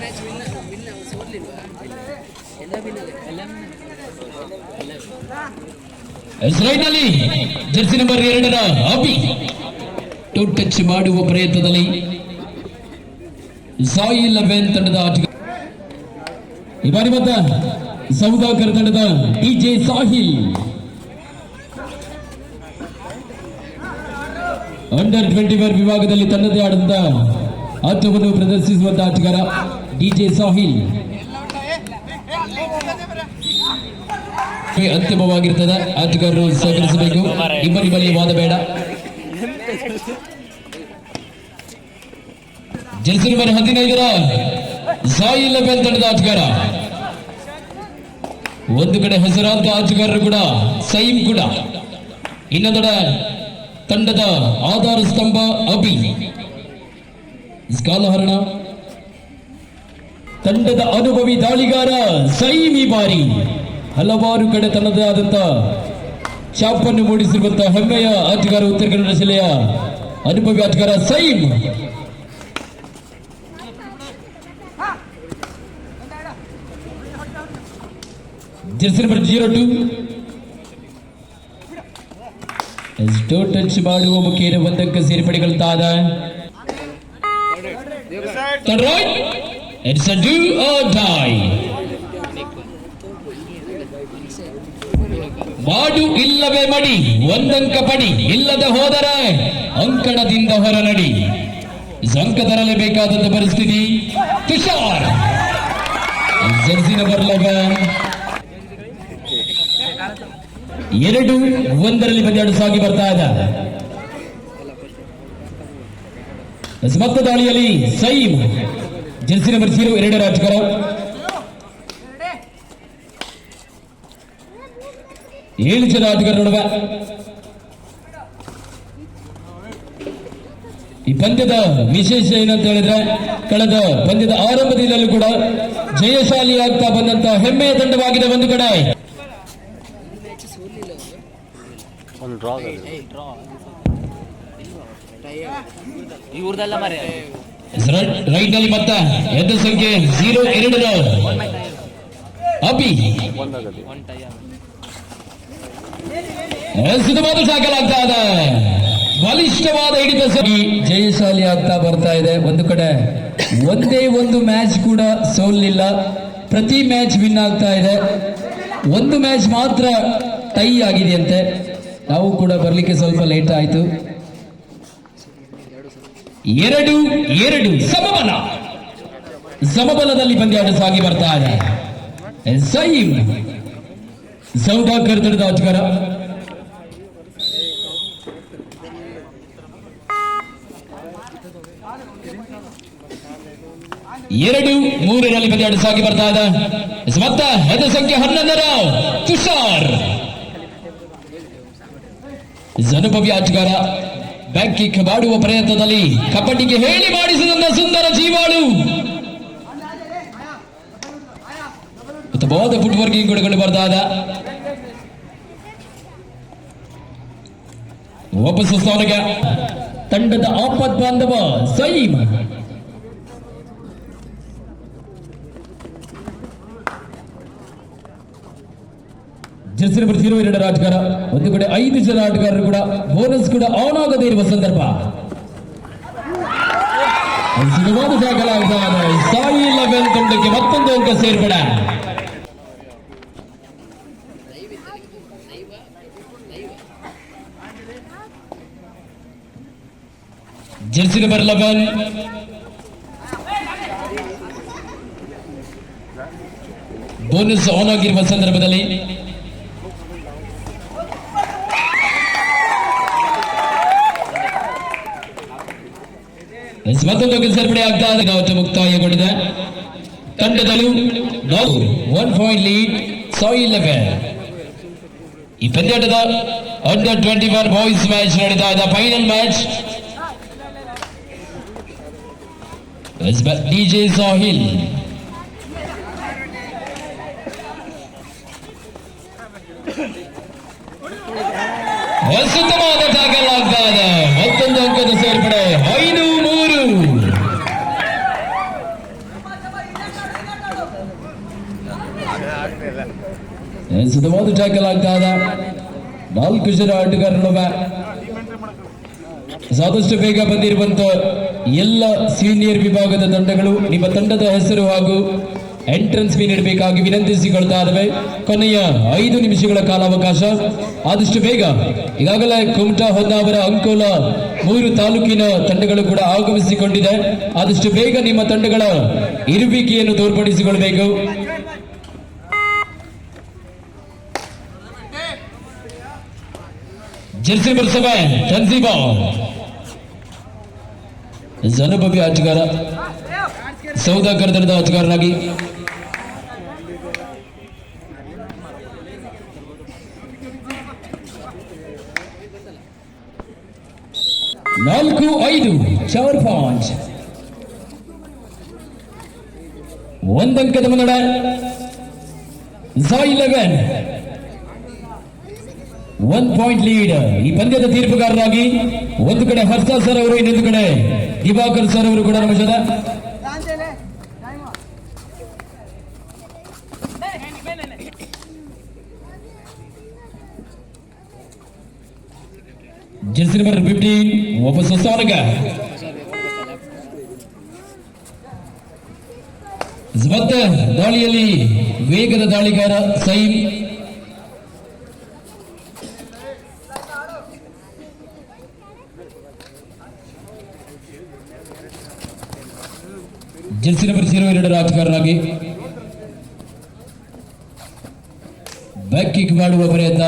Match win win ಸೋರ್ಲಿಲ್ವಾ ಎಲ್ಲ win ಎಲ್ಲ ನಲ್ಲಿ ಜರ್ಸಿ ನಂಬರ್ ಎರಡರ ಅಭಿ ಟು ಟಚ್ ಮಾಡುವ ಪ್ರಯತ್ನದಲ್ಲಿ ಸಾಯಿ ಲವೆನ್ ತಂಡದ ಆಟಗಾರ. ಈ ಬಾರಿ ಮತ್ತ ಸೌದಾಕರ್ ತಂಡದ DJ Sahil. Under twenty four ವಿಭಾಗದಲ್ಲಿ ತನ್ನದೇ ಆದಂತ ಆಟವನ್ನು ಪ್ರದರ್ಶಿಸುವಂತಹ ಆಟಗಾರ ಡಿಜೆ ಸಾಹಿಲ್. ಅಂತಿಮವಾಗಿರ್ತದೆ. ಆಟಗಾರರು ಸಹಕರಿಸಬೇಕು. ಇಬ್ಬರಿಬ್ಬರಿಗೆ ವಾದ ಬೇಡ. ಜರ್ಸಿ ನಂಬರ್ ಹದಿನೈದರ ಸಾಯಿಲ್ ಲೆವೆನ್ ತಂಡದ ಆಟಗಾರ. ಒಂದು ಕಡೆ ಹೆಸರಾಂತ ಆಟಗಾರರು ಕೂಡ, ಸೈಮ್ ಕೂಡ. ಇನ್ನೊಂದೆಡೆ ತಂಡದ ಆಧಾರ ಸ್ತಂಭ ಅಭಿ ಕಾಲಹರಣ ತಂಡದ ಅನುಭವಿ ದಾಳಿಗಾರ ಸೈಮ್ ಈ ಬಾರಿ. ಹಲವಾರು ಕಡೆ ತನ್ನದೇ ಆದಂತ ಚಾಪನ್ನು ಮೂಡಿಸಿರುವಂತಹ ಹೆಮ್ಮೆಯ ಆಟಗಾರ ಉತ್ತರ ಕನ್ನಡ ಜಿಲ್ಲೆಯ ಅನುಭವಿ ಆಟಗಾರ Saim. Jersey number zero two. ಎಷ್ಟೋ ಟಚ್ ಮಾಡುವ ಮುಖೇನ ಒಂದಕ್ಕೆ it's a do or die ಮಾಡು ಇಲ್ಲವೇ ಮಡಿ, ಒಂದಂಕ ಪಡಿ, ಇಲ್ಲದೆ ಹೋದರೆ ಅಂಕಣದಿಂದ ಹೊರ ನಡಿ ಸಂಕ ತರಲೇಬೇಕಾದಂತ ಪರಿಸ್ಥಿತಿ. ತುಷಾರ್, ಜರ್ಸಿನ ಬರ್ಲಗ. ಎರಡು ಒಂದರಲ್ಲಿ ಪಂದ್ಯಾಟ ಸಾಗಿ ಬರ್ತಾ ಇದೆ. ಮತ್ತ ದಾಳಿಯಲ್ಲಿ ಸೈಮ್ ಜರ್ಸಿ ನಂಬರ್ ಜೀರೋ ಎರಡರ ಆಟಗಾರ ಏಳು ಜನ ಆಟಗಾರ ನಡುವೆ ಈ ಪಂದ್ಯದ ವಿಶೇಷ ಏನಂತ ಹೇಳಿದ್ರೆ ಕಳೆದ ಪಂದ್ಯದ ಆರಂಭದಿಂದಲೂ ಕೂಡ ಜಯಶಾಲಿ ಆಗ್ತಾ ಬಂದಂತ ಹೆಮ್ಮೆಯ ತಂಡವಾಗಿದೆ ಒಂದು ಕಡೆ. ಇವ್ರದೆಲ್ಲ ಮರೆ. ರೈಟ್ನಲ್ಲಿ ಎದ್ದು ಸಂಖ್ಯೆ ಜೀರೋ ಎರಡು ಅಪಿ ಸಿದ್ಧವಾದ ಸಾಕಲಾಗ್ತಾ ಇದೆ. ಬಲಿಷ್ಠವಾದ ಹಿಡಿತ ಜಯಶಾಲಿ ಆಗ್ತಾ ಬರ್ತಾ ಇದೆ. ಒಂದು ಕಡೆ ಒಂದೇ ಒಂದು ಮ್ಯಾಚ್ ಕೂಡ ಸೋಲಿಲ್ಲ ಪ್ರತಿ ಮ್ಯಾಚ್ ವಿನ್ ಆಗ್ತಾ ಇದೆ. ಒಂದು ಮ್ಯಾಚ್ ಮಾತ್ರ ಟೈ ಆಗಿದೆಯಂತೆ. ನಾವು ಕೂಡ ಬರ್ಲಿಕ್ಕೆ ಸ್ವಲ್ಪ ಲೇಟ್ ಆಯ್ತು. ಎರಡು ಎರಡು, ಸಮಬಲ. ಸಮಬಲದಲ್ಲಿ ಪಂದ್ಯಾಟ ಸಾಗಿ ಬರ್ತಾ ಇದೆ ಸೈಮ್ ಆಟಗಾರ ಎರಡು, ಮೂರರಲ್ಲಿ ಪಂದ್ಯಾಟ ಸಾಗಿ ಬರ್ತಾ ಇದೆ ಹೆದ ಸಂಖ್ಯೆ ಹನ್ನೊಂದರ ತುಷಾರ್. ಅನುಭವಿ ಆಟಗಾರ ಬ್ಯಾಕ್ ಕಿಕ್ ಮಾಡುವ ಪ್ರಯತ್ನದಲ್ಲಿ ಕಬಡ್ಡಿಗೆ ಹೇಳಿ ಮಾಡಿಸಿದಂತ ಸುಂದರ ಜೀವಾಳು. ಫುಟ್ ವರ್ಕಿಂಗ್ ಕೂಡ ಕಂಡು ಬರ್ತಾ ಇದೆ ವಾಪಸ್ ಸ್ಥಾನಕ್ಕೆ ತಂಡದ ಆಪತ್ ಬಾಂಧವ ಸೈಮ್. ಜರ್ಸಿ ನಂಬರ್ ಜೀರೋ ಎರಡರ ಆಟಗಾರ ಒಂದು ಕಡೆ ಐದು ಜನ ಆಟಗಾರರು ಕೂಡ ಬೋನಸ್ ಕೂಡ ಆನ್ ಆಗದೇ ಇರುವ ಸಂದರ್ಭ ಸುಲಭವಾದ ದಾಖಲಾಗ್ತಾ ಇದೆ ಸಾಯಿ ಲೆವೆಲ್ ತಂಡಕ್ಕೆ ಮತ್ತೊಂದು ಅಂಕ ಸೇರ್ಪಡೆ ಲೈವ್ ಇದ್ದಾರೆ live live jersey number eleven bonus on ಆಗಿರುವ ಸಂದರ್ಭದಲ್ಲಿ ಎಸ್, ಮತ್ತೊಂದು ಅಂಕ ಸೇರ್ಪಡೆ ಆಗ್ತಾ ಇದೆ ಗಾವತ್ತು ಮುಕ್ತಾಯಗೊಂಡಿದೆ ತಂಡದಲ್ಲೂ one point lead Sai eleven ಈ ಪಂದ್ಯಾಟದ under twenty one boys match ನಡೀತಾ ಇದೆ ಫೈನಲ್ ಮ್ಯಾಚ್ ಡಿಜೆ ಸಾಹಿಲ್ ಅದ್ಭುತವಾದ ಟ್ಯಾಕಲ್ ಆಗ್ತಾ ಇದೆ ಮತ್ತೊಂದು ಅಂಕದ ಸೇರ್ಪಡೆ ಐದು ಮೂರು ಸುಧವಾದ ಟ್ಯಾಕಲ್ ಆಗ್ತಾ ನಾಲ್ಕು ಜನ ಆಟಗಾರರು ಆದಷ್ಟು ಬೇಗ ಬಂದಿರುವಂತ ಎಲ್ಲ ಸೀನಿಯರ್ ವಿಭಾಗದ ತಂಡಗಳು ನಿಮ್ಮ ತಂಡದ ಹೆಸರು ಹಾಗೂ ಎಂಟ್ರೆನ್ಸ್ ಫೀ ನೀಡಬೇಕಾಗಿ ವಿನಂತಿಸಿಕೊಳ್ತಾ ಇದ್ದಾವೆ ಕೊನೆಯ ಐದು ನಿಮಿಷಗಳ ಕಾಲಾವಕಾಶ ಆದಷ್ಟು ಬೇಗ ಈಗಾಗಲೇ ಕುಮಟಾ ಹೊನ್ನಾವರ ಅಂಕೋಲ ಮೂರು ತಾಲೂಕಿನ ತಂಡಗಳು ಕೂಡ ಆಗಮಿಸಿಕೊಂಡಿದೆ ಆದಷ್ಟು ಬೇಗ ನಿಮ್ಮ ತಂಡಗಳ ಇರುವಿಕೆಯನ್ನು ತೋರ್ಪಡಿಸಿಕೊಳ್ಬೇಕು ನಂಬರ್ ಸೆವೆನ್ ಟನ್ಸಿಬಾ ಅನುಭವಿ ಆಟಗಾರ ಸೌದಾಗರ ತಂಡದ ಆಟಗಾರನಾಗಿ. ನಾಲ್ಕು, ಐದು ಚಾರ್ ಪಾಂಚ್. ಒಂದಂಕದ ಮುನ್ನಡೆ, ಝಾ ಇಲೆವೆನ್. ಒನ್ ಪಾಯಿಂಟ್ ಲೀಡ್ ಈ ಪಂದ್ಯದ ತೀರ್ಪುಗಾರರಾಗಿ ಒಂದು ಕಡೆ ಹರ್ಷ ಸರ್ ಅವರು, ಇನ್ನೊಂದು ಕಡೆ ದಿವಾಕರ್ ಸರ್ ಅವರು ಕೂಡ ನಮ್ಮ ಜೊತೆ ಜೆರ್ಸಿ ನಂಬರ್ ಫಿಫ್ಟೀನ್ ಒಬ್ಬ ಸಸ್ತಾನಗ ದಾಳಿಯಲ್ಲಿ ವೇಗದ ದಾಳಿಗಾರ ಸೈಮ್ ಜೆರ್ಸಿ ನಂಬರ್ ಜೀರೋ ಎರಡರ ಆಟಗಾರರಾಗಿ ಬ್ಯಾಕ್ ಮಾಡುವ ಪ್ರಯತ್ನ.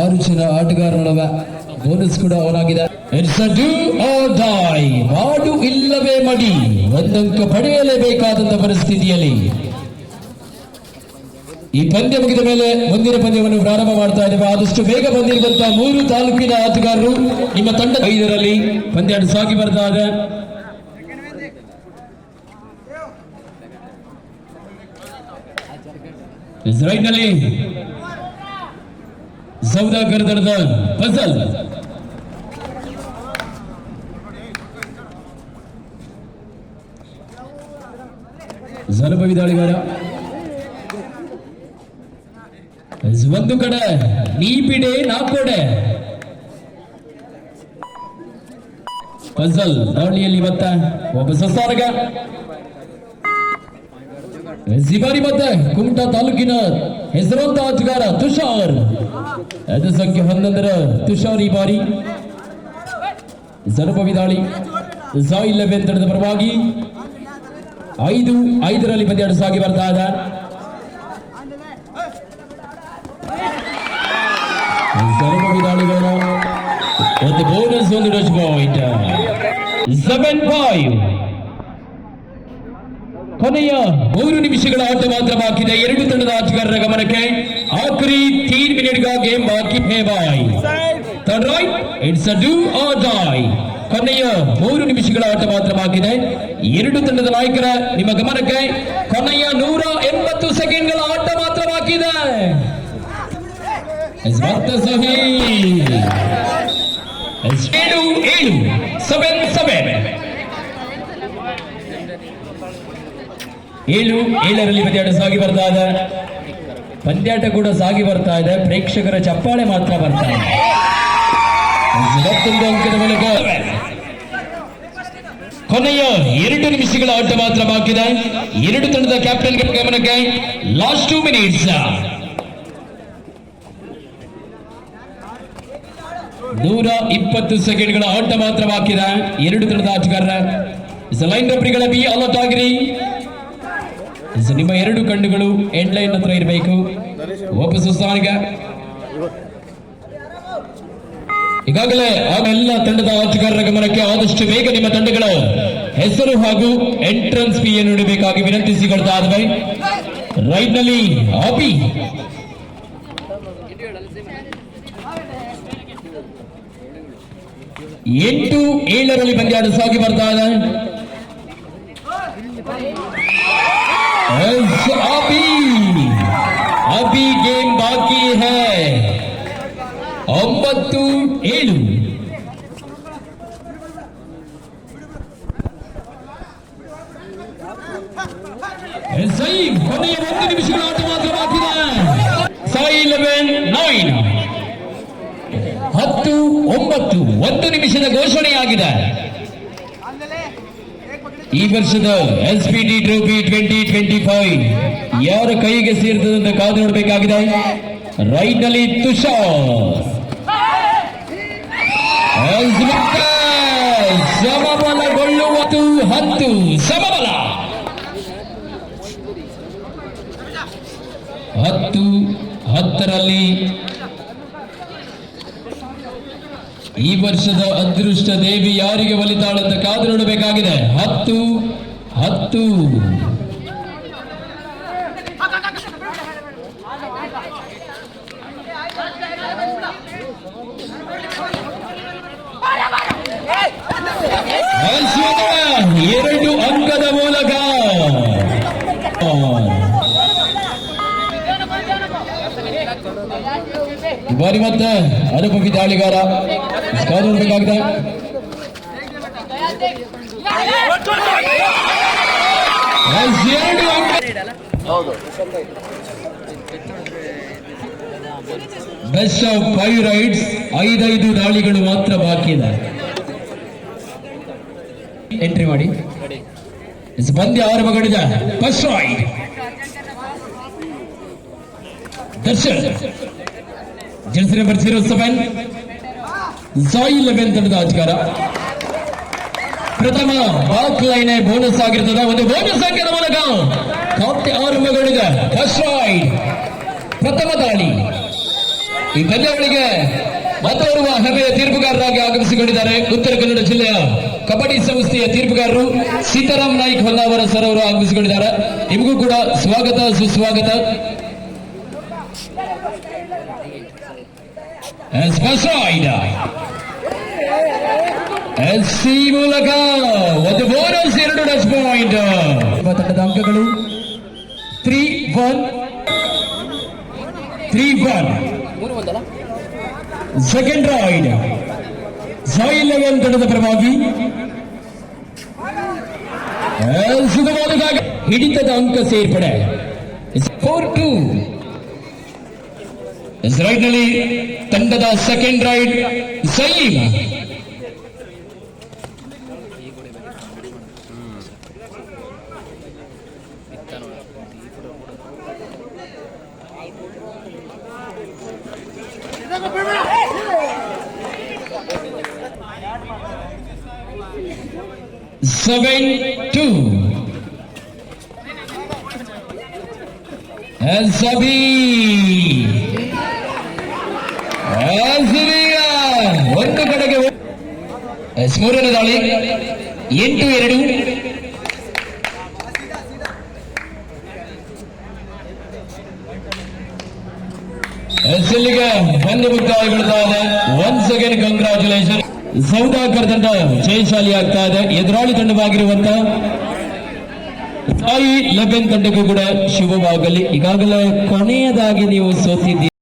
ಆರು ಜನ ಆಟಗಾರರೊಳಗ ಬೋನಸ್ ಕೂಡ ಅವನಾಗಿದೆ. It's a do or die ಮಾಡು ಇಲ್ಲವೇ ಮಡಿ. ಒಂದಂಕ ಪಡೆಯಲೇಬೇಕಾದಂತಹ ಪರಿಸ್ಥಿತಿಯಲ್ಲಿ ಈ ಪಂದ್ಯ ಮುಗಿದ ಮೇಲೆ ಮುಂದಿನ ಪಂದ್ಯವನ್ನು ಪ್ರಾರಂಭ ಮಾಡ್ತಾ ಇದ್ದೇವೆ ಆದಷ್ಟು ಬೇಗ ಬಂದಿರುವಂತಹ ಮೂರು ತಾಲೂಕಿನ ಆಟಗಾರರು ನಿಮ್ಮ ತಂಡ ಐದರಲ್ಲಿ ಪಂದ್ಯ ಸಾಗಿ ಬರ್ತಾ ಇದೆ ರೈಟ್ನಲ್ಲಿ ಸೌದಾಗರ್ ದಳದ ಫಸಲ್ ಅನುಭವಿ ದಾಳಿಗಾರ ಒಂದು ಕಡೆ ನೀ ಬಿಡೆ ನಾ ಕೊಡೆ. ಪಜಲ್ ದಾಳಿಯಲ್ಲಿ ಮತ್ತ ಒಬ್ಬ ಸಸಾರಗ ಜಿಬಾರಿ ಮತ್ತೆ ಕುಮಟಾ ತಾಲೂಕಿನ ಹೆಸರಾಂತ ಆಟಗಾರ ತುಷಾರ್. ಅದು ಸಂಖ್ಯೆ ಹನ್ನೊಂದರ ತುಷಾರ್ ಈ ಬಾರಿ. ಅನುಭವಿ ದಾಳಿ ಸಾಯಿ ಲೆವೆನ್ ಪರವಾಗಿ ಐದು, ಐದರಲ್ಲಿ ಪಂದ್ಯಾಟ ಸಾಗಿ ಬರ್ತಾ ಇದೆ. ಅನುಭವಿ ಒಂದು ಬೋನಸ್ ಒಂದು ಪಾಯಿಂಟ್ ಸೆವೆನ್ ಫೈವ್ ಕೊನೆಯ ಮೂರು ನಿಮಿಷಗಳ ಆಟ ಮಾತ್ರ ಎರಡು ತಂಡದ ಆಟಗಾರರ ಗಮನಕ್ಕೆ ಆಖರಿ ತೀನ್ ಮಿನಿಟ್ ಗೇಮ್ ಬಾಕಿ. Hey boy it's a do or ಕೊನೆಯ ಮೂರು ನಿಮಿಷಗಳ ಆಟ ಮಾತ್ರ ಬಾಕಿ ಇದೆ ಎರಡು ತಂಡದ ನಾಯಕರ ನಿಮ್ಮ ಗಮನಕ್ಕೆ ಕೊನೆಯ ನೂರ ಎಂಬತ್ತು ಸೆಕೆಂಡ್ಗಳ ಆಟ ಮಾತ್ರ ಬಾಕಿ ಇದೆ ಎಸ್ ಸಹಿ ಎಸ್ ಏಳು ಏಳು ಸೆವೆನ್ ಸೆವೆನ್ ಏಳು ಏಳರಲ್ಲಿ ಪಂದ್ಯಾಟ ಸಾಗಿ ಬರ್ತಾ ಇದೆ. ಪಂದ್ಯಾಟ ಕೂಡ ಸಾಗಿ ಬರ್ತಾ ಇದೆ. ಪ್ರೇಕ್ಷಕರ ಚಪ್ಪಾಳೆ ಮಾತ್ರ ಬರ್ತಾ ಇದೆ. ಮತ್ತೊಂದು ಅಂಕದ ಮೂಲಕ ಕೊನೆಯ ಎರಡು ನಿಮಿಷಗಳ ಆಟ ಮಾತ್ರ ಬಾಕಿದೆ. ಎರಡು ತಂಡದ ಕ್ಯಾಪ್ಟನ್ ಗಮನಕ್ಕೆ. ಲಾಸ್ಟ್ ಟೂ ಮಿನಿಟ್ಸ್ ನೂರ ಇಪ್ಪತ್ತು ಸೆಕೆಂಡ್ಗಳ ಆಟ ಮಾತ್ರ ಬಾಕಿದೆ ಎರಡು ತಂಡದ ಆಟಗಾರರ. ಲೈನ್ ರೆಫರಿಗಳ ಬಿ ಅಲೌಟ್ ಆಗಿರಿ. ನಿಮ್ಮ ಎರಡು ಕಣ್ಣುಗಳು ಎಂಡ್ ಲೈನ್ ಹತ್ರ ಇರಬೇಕು. ವಾಪಸ್ ಸ್ಥಾನಕ್ಕೆ ಈಗಾಗಲೇ ಎಲ್ಲ ತಂಡದ ಆಟಗಾರರ ಗಮನಕ್ಕೆ ಆದಷ್ಟು ಬೇಗ ನಿಮ್ಮ ತಂಡಗಳ ಹೆಸರು ಹಾಗೂ ಎಂಟ್ರೆನ್ಸ್ ಫೀ ಏನು ನೀಡಬೇಕಾಗಿ ವಿನಂತಿಸಿಕೊಳ್ತಾ ಇದ್ದೇವೆ. ರೈಟ್ನಲ್ಲಿ ಆಪಿ. ಎಂಟು ಏಳರಲ್ಲಿ ಪಂದ್ಯಾಟ ಸಾಗಿ ಬರ್ತಾ ಇದೆ एस अभी अभी गेम बाकी है ಒಂಬತ್ತು ಏಳು ಒಂದು ನಿಮಿಷದ ಘೋಷಣೆಯಾಗಿದೆ. ಈ ವರ್ಷದ S P T trophy twenty twenty five ಯಾರ ಕೈಗೆ ಸೇರ್ತದೆ ಅಂತ ಕಾದು ನೋಡಬೇಕಾಗಿದೆ? ರೈಟ್ನಲ್ಲಿ ತುಷಾರ್. ಸಮಬಲಗೊಳ್ಳುವುದು ಹತ್ತು. ಸಮಬಲ. ಹತ್ತು, ಹತ್ತರಲ್ಲಿ ಈ ವರ್ಷದ ಅದೃಷ್ಟ ದೇವಿ ಯಾರಿಗೆ ಒಲಿತಾಳಂತ ಕಾದು ನೋಡಬೇಕಾಗಿದೆ. ಹತ್ತು ಹತ್ತು. ಎರಡು ಅಂಕದ ಮೂಲಕ ಈ ಬಾರಿ ಮತ್ತೆ ಅನುಭವಿ ದಾಳಿಗಾರ. ನೋಡಬೇಕಾಗಿದೆ? ಬೆಸ್ಟ್ ಆಫ್ ಫೈವ್ ರೈಡ್ಸ್ ಐದೈದು ದಾಳಿಗಳು ಮಾತ್ರ ಬಾಕಿ ಇದೆ. ಎಂಟ್ರಿ ಮಾಡಿ. ಬಂದಿ ಆರು ಮಗಡಿದೆ first raid Darshan jersey number zero Sai eleven ತಂಡದ ಅಧಿಕಾರ. ಪ್ರಥಮ ಬಾಕ್ ಲೈನ್ ಬೋನಸ್ ಆಗಿರ್ತದೆ. ಒಂದು ಬೋನಸ್ ಅಂಕದ ಮೂಲಕ ಕಾಪ್ತಿ ಆರಂಭಗೊಂಡಿದೆ. ಫಸ್ಟ್ ಪ್ರಥಮ ದಾಳಿ. ಈ ಪಂದ್ಯಾವಳಿಗೆ ಮತ್ತೋರ್ವ ಹೆಮ್ಮೆಯ ತೀರ್ಪುಗಾರರಾಗಿ ಆಗಮಿಸಿಕೊಂಡಿದ್ದಾರೆ. ಉತ್ತರ ಕನ್ನಡ ಜಿಲ್ಲೆಯ ಕಬಡ್ಡಿ ಸಂಸ್ಥೆಯ ತೀರ್ಪುಗಾರರು ಸೀತಾರಾಮ್ ನಾಯ್ಕ್ ಹೊನ್ನಾವರ ಸರ್ ಅವರು ಆಗಮಿಸಿಕೊಂಡಿದ್ದಾರೆ. ನಿಮಗೂ ಕೂಡ ಸ್ವಾಗತ, ಸುಸ್ವಾಗತ. As first ride. ಎಲ್ಸಿ ಮೂಲಕ ಒಂದು ಬೋನಸ್ ಎರಡು ಡಚ್ ಪಾಯಿಂಟ್ ತಂಡದ ಅಂಕಗಳು. ತ್ರೀ ಒನ್ ತ್ರೀ ಒನ್ ಮೂರು ಒಂದಲ್ಲ ಸೆಕೆಂಡ್ ರೈಡ್ ಸಾಯಿ ಲೆವೆನ್ ತಂಡದ ಪರವಾಗಿ ಸುಗಮವಾದ ಭಾಗ. ಹಿಡಿತದ ಅಂಕ ಸೇರ್ಪಡೆ ಫೋರ್ ಟು ರೈಡ್ನಲ್ಲಿ ತಂಡದ second raid Salim seven two SEBI ಒಂದು ಕಡೆಗೆ ಎಸ್, ಮೂರನೇ ದಾಳಿ. ಎಂಟು, ಎರಡು. ಎಸ್ಎಲ್ಗೆ ಬಂದು ಮುಕ್ತಾಯಗೊಳ್ತಾ ಇದೆ ಒನ್ಸ್ ಅಗೇನ್ ಕಂಗ್ರಾಚುಲೇಷನ್ ಸೌದಾಕರ್ ತಂಡ ಜಯಶಾಲಿ ಆಗ್ತಾ ಇದೆ. ಎದುರಾಳಿ ತಂಡವಾಗಿರುವಂತ ತಾಯಿ ಲಗನ್ ತಂಡಕ್ಕೂ ಕೂಡ ಶುಭವಾಗಲಿ. ಈಗಾಗಲೇ ಕೊನೆಯದಾಗಿ ನೀವು ಸೋತಿದ್ದೀರಿ.